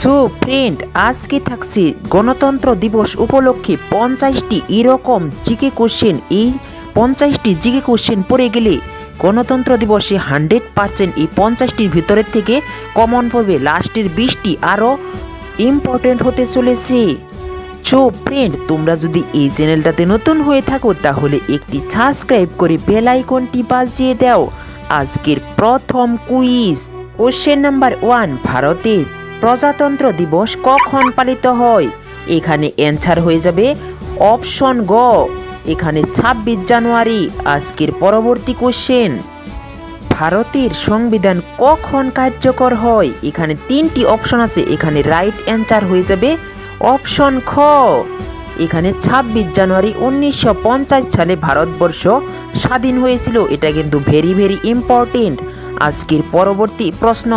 So friend আজকে থাকছে গণতন্ত্র দিবস উপলক্ষে পঞ্চাশটি এরকম জিকে কোশ্চেন এই পঞ্চাশটি জিকে কোশ্চেন পড়ে গেলে গণতন্ত্র দিবসে হান্ড্রেড পার্সেন্ট এই পঞ্চাশটির ভিতরের থেকে কমন পড়বে লাস্টের বিশটি আরও ইম্পর্টেন্ট হতে চলেছে। সো ফ্রেন্ড তোমরা যদি এই চ্যানেলটাতে নতুন হয়ে থাকো, তাহলে একটি সাবস্ক্রাইব করে বেল আইকনটি বাজিয়ে দাও। আজকের প্রথম কুইজ কোশ্চেন নাম্বার ওয়ান ভারতের প্রজাতন্ত্র দিবস কখন পালিত হয়? এখানে অ্যান্সার হয়ে যাবে অপশন গ। এখানে ছাব্বিশ জানুয়ারি, আজকের পরবর্তী কোশ্চেন ভারতের সংবিধান কখন কার্যকর হয়? এখানে তিনটি অপশন আছে, এখানে রাইট অ্যান্সার হয়ে যাবে অপশন খ। এখানে ছাব্বিশ জানুয়ারি উনিশশো পঞ্চাশ সালে ভারতবর্ষ স্বাধীন হয়েছিল। এটা কিন্তু ভেরি ভেরি ইম্পর্টেন্ট আজকের পরবর্তী প্রশ্ন।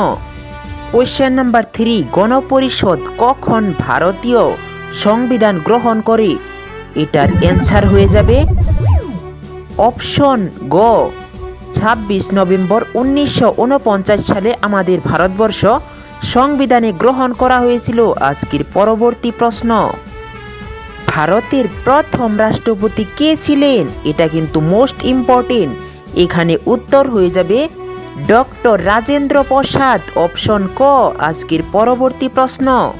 কোয়েশ্চেন নাম্বার থ্রি, গণপরিষদ কখন ভারতীয় সংবিধান গ্রহণ করে? এটার অ্যান্সার হয়ে যাবে অপশন গ, ছাব্বিশ নভেম্বর উনিশশো উনপঞ্চাশ সালে আমাদের ভারতবর্ষ সংবিধানে গ্রহণ করা হয়েছিল। আজকের পরবর্তী প্রশ্ন, ভারতের প্রথম রাষ্ট্রপতি কে ছিলেন? এটা কিন্তু মোস্ট ইম্পর্টেন্ট এখানে উত্তর হয়ে যাবে ডক্টর রাজেন্দ্র প্রসাদ, অপশন ক, আজকের পরবর্তী প্রশ্ন।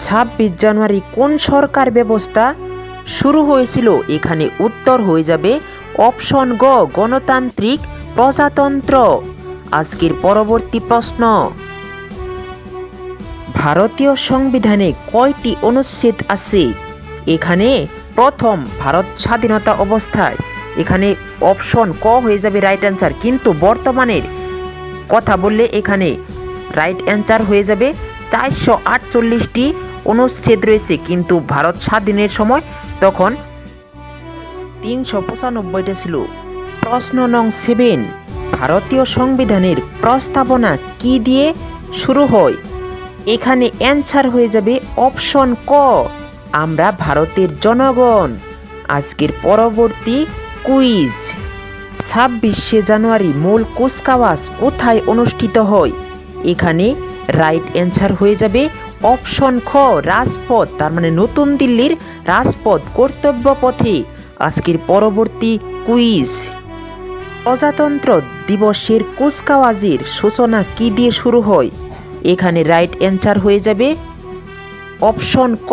ছাব্বিশ জানুয়ারি কোন সরকার ব্যবস্থা শুরু হয়েছিল? এখানে উত্তর হয়ে যাবে অপশন গ, গণতান্ত্রিক প্রজাতন্ত্র। আজকের পরবর্তী প্রশ্ন। ভারতীয় সংবিধানে কয়টি অনুচ্ছেদ আছে? এখানে প্রথম, ভারত স্বাধীনতা অবস্থায়। এখানে অপশন ক হয়ে যাবে রাইট অ্যান্সার কিন্তু বর্তমানের কথা বললে এখানে রাইট অ্যান্সার হয়ে যাবে। চারশো আটচল্লিশটি অনুচ্ছেদ রয়েছে, কিন্তু ভারত স্বাধীনের সময় তখন তিনশো পঁচানব্বইটা ছিল। প্রশ্ন নং সেভেন ভারতীয় সংবিধানের প্রস্তাবনা কি দিয়ে শুরু হয়? এখানে অ্যান্সার হয়ে যাবে অপশন ক, আমরা ভারতের জনগণ। আজকের পরবর্তী কুইজ। ছাব্বিশে জানুয়ারি মূল কুচকাওয়াজ কোথায় অনুষ্ঠিত হয়? এখানে রাইট অ্যান্সার হয়ে যাবে অপশন খ, রাজপথ, তার মানে নতুন দিল্লির রাজপথ কর্তব্য পথে। আজকের পরবর্তী কুইজ। প্রজাতন্ত্র দিবসের কুচকাওয়াজের সূচনা কি দিয়ে শুরু হয়? এখানে রাইট অ্যান্সার হয়ে যাবে অপশন ক,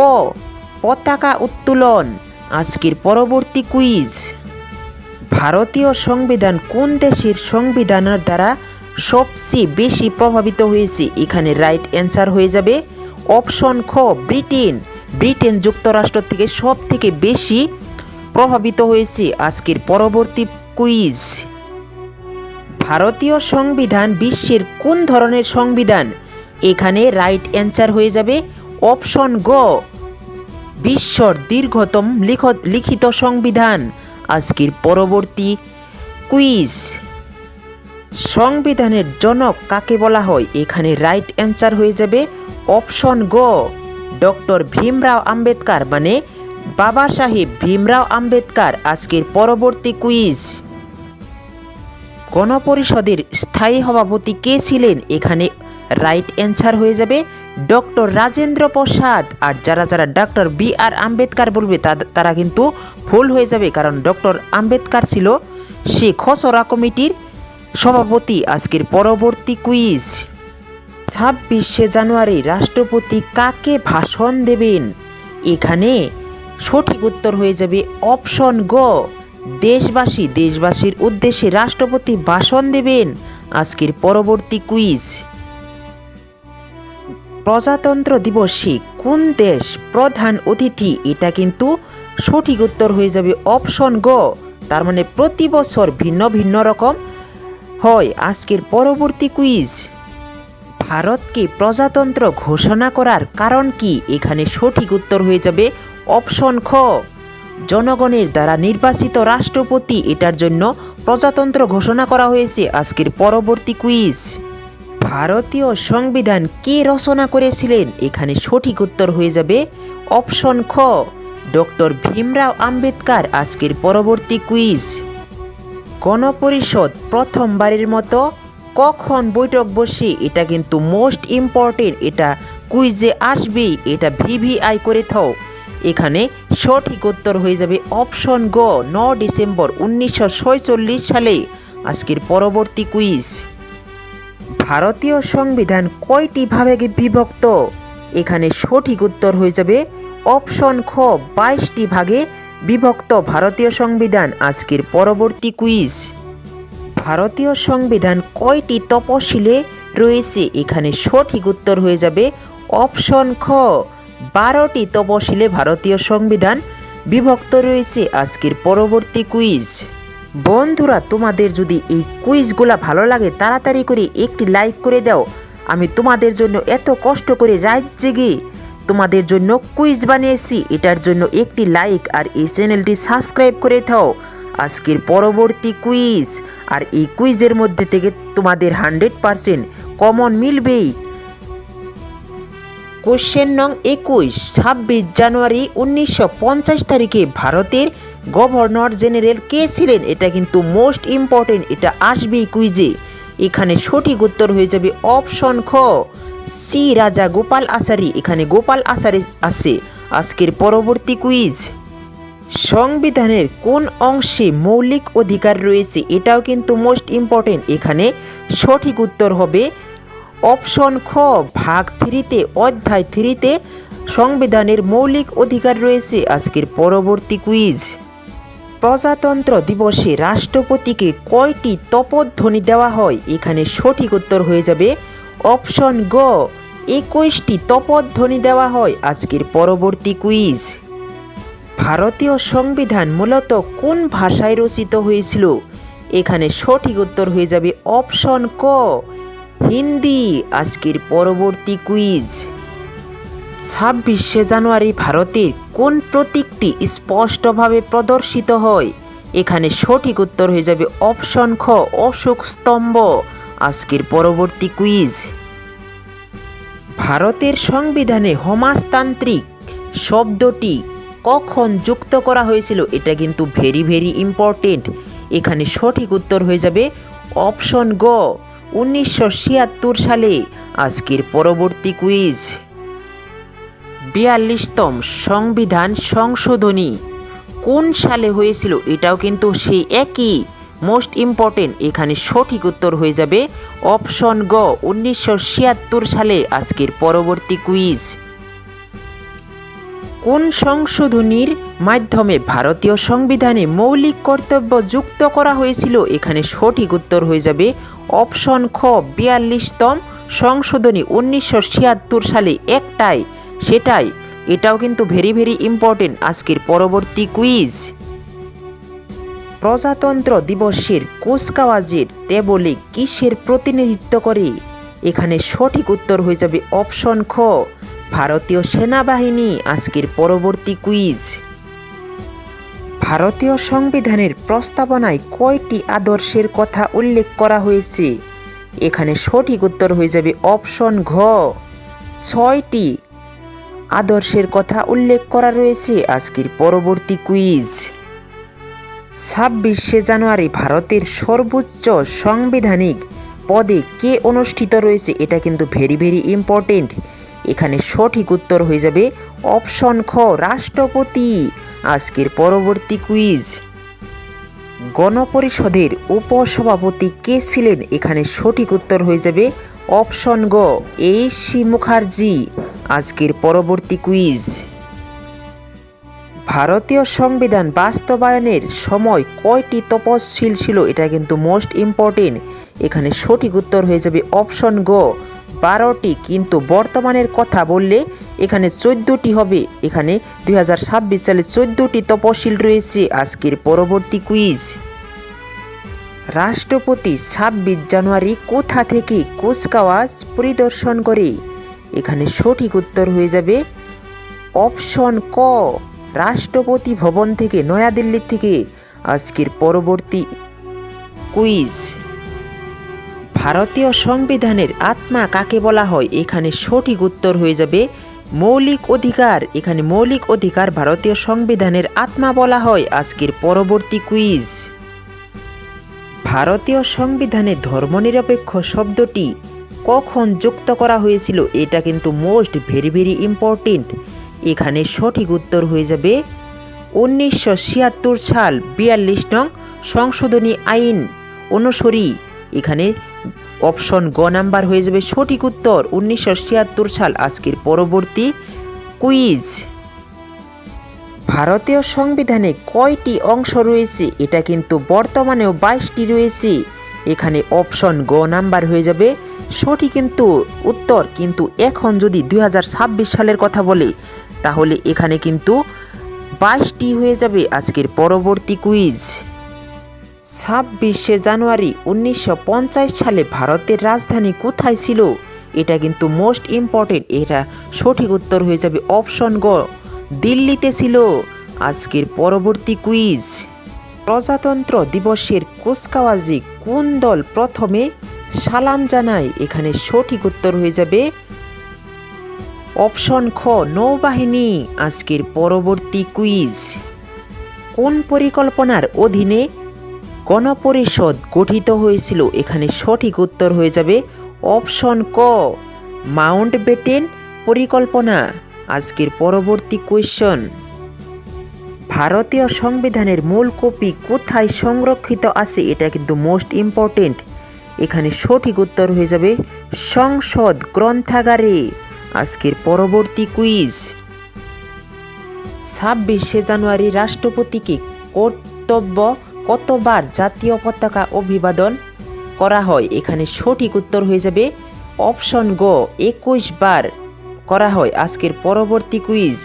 পতাকা উত্তোলন। আজকের পরবর্তী কুইজ। ভারতীয় সংবিধান কোন দেশের সংবিধানের দ্বারা সবচেয়ে বেশি প্রভাবিত হয়েছে? এখানে রাইট অ্যান্সার হয়ে যাবে অপশন খ, ব্রিটেন। ব্রিটেন যুক্তরাষ্ট্র থেকে সব থেকে বেশি প্রভাবিত হয়েছে। আজকের পরবর্তী কুইজ ভারতীয় সংবিধান বিশ্বের কোন ধরনের সংবিধান? এখানে রাইট অ্যান্সার হয়ে যাবে অপশন গ, বিশ্বর দীর্ঘতম লিখ- লিখিত সংবিধান। আজকের পরবর্তী কুইজ। সংবিধানের জনক কাকে বলা হয়? এখানে রাইট অ্যান্সার হয়ে যাবে অপশন গ ডক্টর ভীমরাও আম্বেদকার মানে বাবা সাহেব ভীমরাও আম্বেদকার আজকের পরবর্তী কুইজ। গণপরিষদের স্থায়ী সভাপতি কে ছিলেন? এখানে রাইট অ্যান্সার হয়ে যাবে ডক্টর রাজেন্দ্র প্রসাদ। আর যারা যারা ডক্টর বি আর আম্বেদকার বলবে তারা কিন্তু ভুল হয়ে যাবে, কারণ ডক্টর আম্বেদকার ছিল সে খসড়া কমিটির সভাপতি। আজকের পরবর্তী কুইজ। ছাব্বিশে জানুয়ারি রাষ্ট্রপতি কাকে ভাষণ দেবেন? এখানে সঠিক উত্তর হয়ে যাবে অপশন গ। দেশবাসী, দেশবাসীর উদ্দেশ্যে রাষ্ট্রপতি ভাষণ দেবেন। আজকের পরবর্তী কুইজ। প্রজাতন্ত্র দিবসে কোন দেশ প্রধান অতিথি? এটা কিন্তু সঠিক উত্তর হয়ে যাবে অপশন গ। তার মানে প্রতি বছর ভিন্ন ভিন্ন রকম হয়। আজকের পরবর্তী কুইজ। ভারতকে প্রজাতন্ত্র ঘোষণা করার কারণ কি? এখানে সঠিক উত্তর হয়ে যাবে অপশন খ। জনগণের দ্বারা নির্বাচিত রাষ্ট্রপতি এটার জন্য প্রজাতন্ত্র ঘোষণা করা হয়েছে। আজকের পরবর্তী কুইজ। ভারতীয় সংবিধান কে রচনা করেছিলেন? এখানে সঠিক উত্তর হয়ে যাবে অপশন খ, ডক্টর ভীমরাও আম্বেদকার আজকের পরবর্তী কুইজ। গণপরিষদ প্রথমবারের মতো কখন বৈঠক বসে? এটা কিন্তু মোস্ট ইম্পর্টেন্ট, এটা কুইজে আসবেই এটা ভিভিআই করে থাও। এখানে সঠিক উত্তর হয়ে যাবে অপশন গ, ন ডিসেম্বর উনিশশো সালে। আজকের পরবর্তী কুইজ। ভারতীয় সংবিধান কয়টি ভাগে বিভক্ত? এখানে সঠিক উত্তর হয়ে যাবে অপশন খ, বাইশটি ভাগে বিভক্ত ভারতীয় সংবিধান। আজকের পরবর্তী কুইজ। ভারতীয় সংবিধান কয়টি তপশিলে রয়েছে? এখানে সঠিক উত্তর হয়ে যাবে অপশন খ, বারোটি তপশিলে ভারতীয় সংবিধান বিভক্ত রয়েছে। আজকের পরবর্তী কুইজ। বন্ধুরা, তোমাদের যদি এই কুইজগুলা ভালো লাগে, তাড়াতাড়ি করে একটি লাইক করে দাও। আমি তোমাদের জন্য এত কষ্ট করে রাত জেগে তোমাদের জন্য কুইজ বানিয়েছি। এটার জন্য একটি লাইক আর এই চ্যানেলটি সাবস্ক্রাইব করে দাও আজকের পরবর্তী কুইজ, আর এই কুইজের মধ্যে থেকে তোমাদের হান্ড্রেড পারসেন্ট কমন মিলবেই। কোশ্চেন নং একুশ, ছাব্বিশ জানুয়ারি উনিশশো পঞ্চাশ তারিখে ভারতের গভর্নর জেনারেল কে ছিলেন? এটা কিন্তু মোস্ট ইম্পর্টেন্ট, এটা আসবেই কুইজে। এখানে সঠিক উত্তর হয়ে যাবে অপশন খ, সি রাজা গোপাল আসারি এখানে গোপাল আসারি আছে। আজকের পরবর্তী কুইজ। সংবিধানের কোন অংশে মৌলিক অধিকার রয়েছে? এটাও কিন্তু মোস্ট ইম্পর্টেন্ট। এখানে সঠিক উত্তর হবে অপশন খ, ভাগ থ্রিতে, অধ্যায় থ্রিতে সংবিধানের মৌলিক অধিকার রয়েছে। আজকের পরবর্তী কুইজ। প্রজাতন্ত্র দিবসে রাষ্ট্রপতিকে কয়টি তপধ্বনি দেওয়া হয়? এখানে সঠিক উত্তর হয়ে যাবে অপশন গ, একুশটি তপধ্বনি দেওয়া হয়। আজকের পরবর্তী কুইজ। ভারতীয় সংবিধান মূলত কোন ভাষায় রচিত হয়েছিল? এখানে সঠিক উত্তর হয়ে যাবে অপশন ক, হিন্দি। আজকের পরবর্তী কুইজ। ছাব্বিশে জানুয়ারি ভারতের কোন প্রতীকটি স্পষ্টভাবে প্রদর্শিত হয়? এখানে সঠিক উত্তর হয়ে যাবে অপশন খ, অশোক স্তম্ভ। আজকের পরবর্তী কুইজ ভারতের সংবিধানে সমাজতান্ত্রিক শব্দটি কখন যুক্ত করা হয়েছিল এটা কিন্তু ভেরি ভেরি ইম্পর্টেন্ট এখানে সঠিক উত্তর হয়ে যাবে অপশন গ, উনিশশো ছিয়াত্তর সালে। আজকের পরবর্তী কুইজ বিয়াল্লিশতম সংবিধান সংশোধনী। কোন সালে হয়েছিল এটাও কিন্তু সেই একই। মোস্ট ইম্পর্টেন্ট এখানে সঠিক উত্তর হয়ে যাবে অপশন গ, উনিশশো ছিয়াত্তর সালে আজকের পরবর্তী কুইজ। কোন সংশোধনীর মাধ্যমে ভারতীয় সংবিধানে মৌলিক কর্তব্য যুক্ত করা হয়েছিল? এখানে সঠিক উত্তর হয়ে যাবে অপশন খ বিয়াল্লিশতম সংশোধনী, উনিশশো ছিয়াত্তর সালে একটাই। সেটাই। এটাও কিন্তু ভেরি ভেরি ইম্পর্টেন্ট আজকের পরবর্তী কুইজ প্রজাতন্ত্র দিবসের কুচকাওয়াজের টেবলে কিসের প্রতিনিধিত্ব করে? এখানে সঠিক উত্তর হয়ে যাবে অপশন খ। ভারতীয় সেনাবাহিনী আজকের পরবর্তী কুইজ ভারতীয় সংবিধানের প্রস্তাবনায় কয়টি আদর্শের কথা উল্লেখ করা হয়েছে? এখানে সঠিক উত্তর হয়ে যাবে অপশন ঘ। ছয়টি আদর্শের কথা উল্লেখ করা রয়েছে আজকের পরবর্তী কুইজ। ছাব্বিশে জানুয়ারি ভারতের সর্বোচ্চ সাংবিধানিক পদে কে অনুষ্ঠিত রয়েছে এটা কিন্তু ভেরি ভেরি ইম্পর্টেন্ট এখানে সঠিক উত্তর হয়ে যাবে অপশন খ, রাষ্ট্রপতি। আজকের পরবর্তী কুইজ। গণপরিষদের উপসভাপতি কে ছিলেন? এখানে সঠিক উত্তর হয়ে যাবে অপশন গ এইচ সি মুখার্জি। আজকের পরবর্তী কুইজ। ভারতীয় সংবিধান বাস্তবায়নের সময় কয়টি তপশিল ছিল এটা কিন্তু মোস্ট ইম্পর্টেন্ট এখানে সঠিক উত্তর হয়ে যাবে অপশন গ বারোটি কিন্তু বর্তমানের কথা বললে এখানে চোদ্দোটি হবে। এখানে দুই হাজার ছাব্বিশ সালে চোদ্দোটি তপশিল রয়েছে আজকের পরবর্তী কুইজ। রাষ্ট্রপতি ছাব্বিশ জানুয়ারি কোথা থেকে কুচকাওয়াজ পরিদর্শন করে? এখানে সঠিক উত্তর হয়ে যাবে অপশন ক, রাষ্ট্রপতি ভবন থেকে নয়াদিল্লি থেকে আজকের পরবর্তী কুইজ। ভারতীয় সংবিধানের আত্মা কাকে বলা হয়? এখানে সঠিক উত্তর হয়ে যাবে মৌলিক অধিকার। এখানে মৌলিক অধিকার ভারতীয় সংবিধানের আত্মা বলা হয় আজকের পরবর্তী কুইজ। ভারতীয় সংবিধানে ধর্মনিরপেক্ষ শব্দটি কখন যুক্ত করা হয়েছিল এটা কিন্তু মোস্ট ভেরি ভেরি ইম্পর্টেন্ট এখানে সঠিক উত্তর হয়ে যাবে উনিশশো ছিয়াত্তর সাল বিয়াল্লিশ নং সংশোধনী আইন অনুসরি। এখানে অপশন গ নাম্বার হয়ে যাবে সঠিক উত্তর উনিশশো ছিয়াত্তর সাল আজকের পরবর্তী কুইজ ভারতীয় সংবিধানে কয়টি অংশ রয়েছে? এটা কিন্তু বর্তমানেও বাইশটি রয়েছে। এখানে অপশন গ নাম্বার হয়ে যাবে সঠিক কিন্তু উত্তর কিন্তু এখন যদি দুই হাজার ছাব্বিশ সালের কথা বলে, তাহলে এখানে কিন্তু বাইশটি হয়ে যাবে আজকের পরবর্তী কুইজ। ছাব্বিশে জানুয়ারি উনিশশো পঞ্চাশ সালে ভারতের রাজধানী কোথায় ছিল? এটা কিন্তু মোস্ট ইম্পর্টেন্ট, এটা সঠিক উত্তর হয়ে যাবে অপশন গ, দিল্লিতে ছিল। আজকের পরবর্তী কুইজ, প্রজাতন্ত্র দিবসের কুচকাওয়াজে কোন দল প্রথমে সালাম জানায় এখানে সঠিক উত্তর হয়ে যাবে অপশন খ, নৌবাহিনী, আজকের পরবর্তী কুইজ। কোন পরিকল্পনার অধীনে গণপরিষদ গঠিত হয়েছিল? এখানে সঠিক উত্তর হয়ে যাবে অপশন ক, মাউন্ট বেটেন পরিকল্পনা। আজকের পরবর্তী কোয়েশ্চন, ভারতীয় সংবিধানের মূল কপি কোথায় সংরক্ষিত আছে? এটা কিন্তু মোস্ট ইম্পর্টেন্ট এখানে সঠিক উত্তর হয়ে যাবে সংসদ গ্রন্থাগারে। আজকের পরবর্তী কুইজ। ছাব্বিশে জানুয়ারি রাষ্ট্রপতিকে কর্তব্য কতবার জাতীয় পতাকা অভিবাদন করা হয়? এখানে সঠিক উত্তর হয়ে যাবে অপশন গ, একুশ বার করা হয়। আজকের পরবর্তী কুইজ।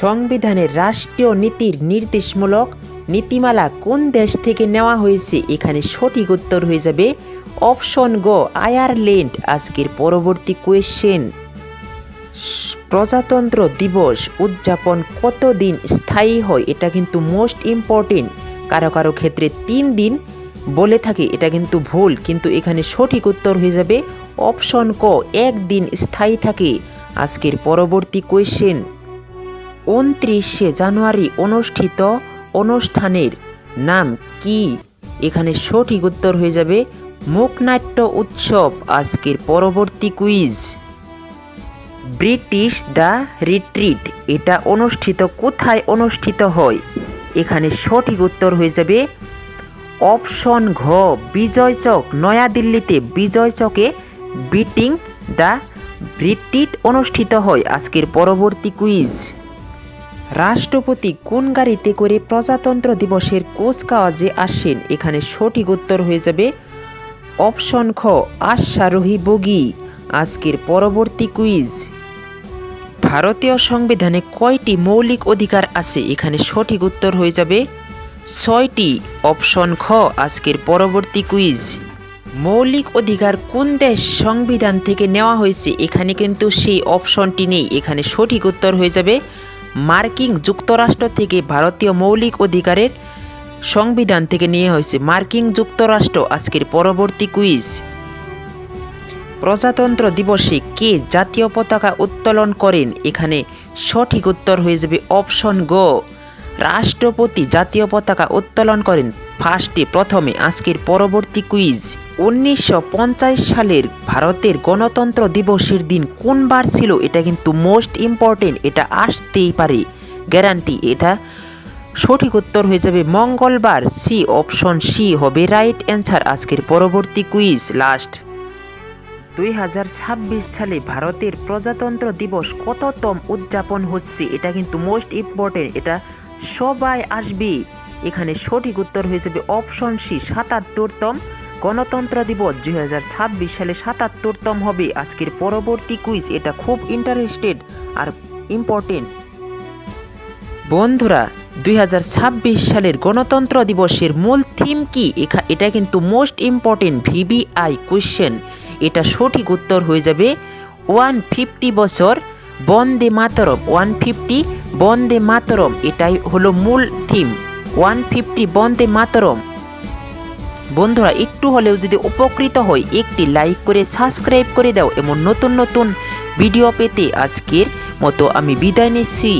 সংবিধানের রাষ্ট্রীয় নীতির নির্দেশমূলক নীতিমালা কোন দেশ থেকে নেওয়া হয়েছে? এখানে সঠিক উত্তর হয়ে যাবে অপশন গ, আয়ারল্যান্ড। আজকের পরবর্তী কোয়েশ্চেন প্রজাতন্ত্র দিবস উদযাপন কতদিন স্থায়ী হয়? এটা কিন্তু মোস্ট ইম্পর্টেন্ট কারও কারও ক্ষেত্রে তিন দিন বলে থাকে, এটা কিন্তু ভুল। কিন্তু এখানে সঠিক উত্তর হয়ে যাবে অপশন ক, একদিন স্থায়ী থাকে। আজকের পরবর্তী কোয়েশ্চেন উনত্রিশে জানুয়ারি অনুষ্ঠিত অনুষ্ঠানের নাম কি? এখানে সঠিক উত্তর হয়ে যাবে, মুখনাট্য উৎসব আজকের পরবর্তী কুইজ। ব্রিটিশ দ্য রিট্রিট, এটা অনুষ্ঠিত কোথায় অনুষ্ঠিত হয়? এখানে সঠিক উত্তর হয়ে যাবে, অপশন ঘ, বিজয় চক, নয়াদিল্লিতে বিজয় চকে বিটিং দ্য ব্রিটিট অনুষ্ঠিত হয় আজকের পরবর্তী কুইজ। রাষ্ট্রপতি কোন গাড়িতে করে প্রজাতন্ত্র দিবসের কুচকাওয়াজে আসেন? এখানে সঠিক উত্তর হয়ে যাবে অপশন খ, আশ্বারোহী বগি। আজকের পরবর্তী কুইজ। ভারতীয় সংবিধানে কয়টি মৌলিক অধিকার আছে? এখানে সঠিক উত্তর হয়ে যাবে ছয়টি। অপশন খ, আজকের পরবর্তী কুইজ। মৌলিক অধিকার কোন দেশ সংবিধান থেকে নেওয়া হয়েছে? এখানে কিন্তু সেই অপশনটি নেই। এখানে সঠিক উত্তর হয়ে যাবে মার্কিন যুক্তরাষ্ট্র থেকে ভারতীয় মৌলিক অধিকারের সংবিধান থেকে নিয়ে হয়েছে মার্কিন যুক্তরাষ্ট্র। আজকের পরবর্তী কুইজ। প্রজাতন্ত্র দিবসে কে জাতীয় পতাকা উত্তোলন করেন? এখানে সঠিক উত্তর হয়ে যাবে অপশন গ। রাষ্ট্রপতি জাতীয় পতাকা উত্তোলন করেন। ফার্স্টে প্রথমে আজকের পরবর্তী কুইজ। উনিশশো পঞ্চাশ সালের ভারতের গণতন্ত্র দিবসের দিন কোন বার ছিল? এটা কিন্তু মোস্ট ইম্পর্টেন্ট, এটা আসতেই পারে। গ্যারান্টি, এটা সঠিক উত্তর হয়ে যাবে মঙ্গলবার। সি, অপশন সি হবে রাইট অ্যান্সার আজকের পরবর্তী কুইজ, লাস্ট। দুই হাজার ছাব্বিশ সালে ভারতের প্রজাতন্ত্র দিবস কততম উদযাপন হচ্ছে? এটা কিন্তু মোস্ট ইম্পর্টেন্ট, এটা সবাই আসবে। এখানে সঠিক উত্তর হয়ে যাবে অপশন সি সাতাত্তরতম। গণতন্ত্র দিবস দুই হাজার ছাব্বিশ সালে সাতাত্তরতম হবে। আজকের পরবর্তী কুইজ এটা খুব ইন্টারেস্টেড আর ইম্পর্টেন্ট বন্ধুরা, দুই হাজার ছাব্বিশ সালের গণতন্ত্র দিবসের মূল থিম কি? এটা কিন্তু মোস্ট ইম্পর্টেন্ট ভিবিআই কোয়েশ্চেন এটা সঠিক উত্তর হয়ে যাবে ওয়ান ফিফটি বছর বন্দে মাতরম ওয়ান ফিফটি বন্দে মাতরম, এটাই হলো মূল theme one fifty Vande Mataram. বন্ধুরা, একটু হলেও যদি উপকৃত হয় একটি লাইক করে সাবস্ক্রাইব করে দাও, এমন নতুন নতুন ভিডিও পেতে আজকের মতো আমি বিদায় নিচ্ছি।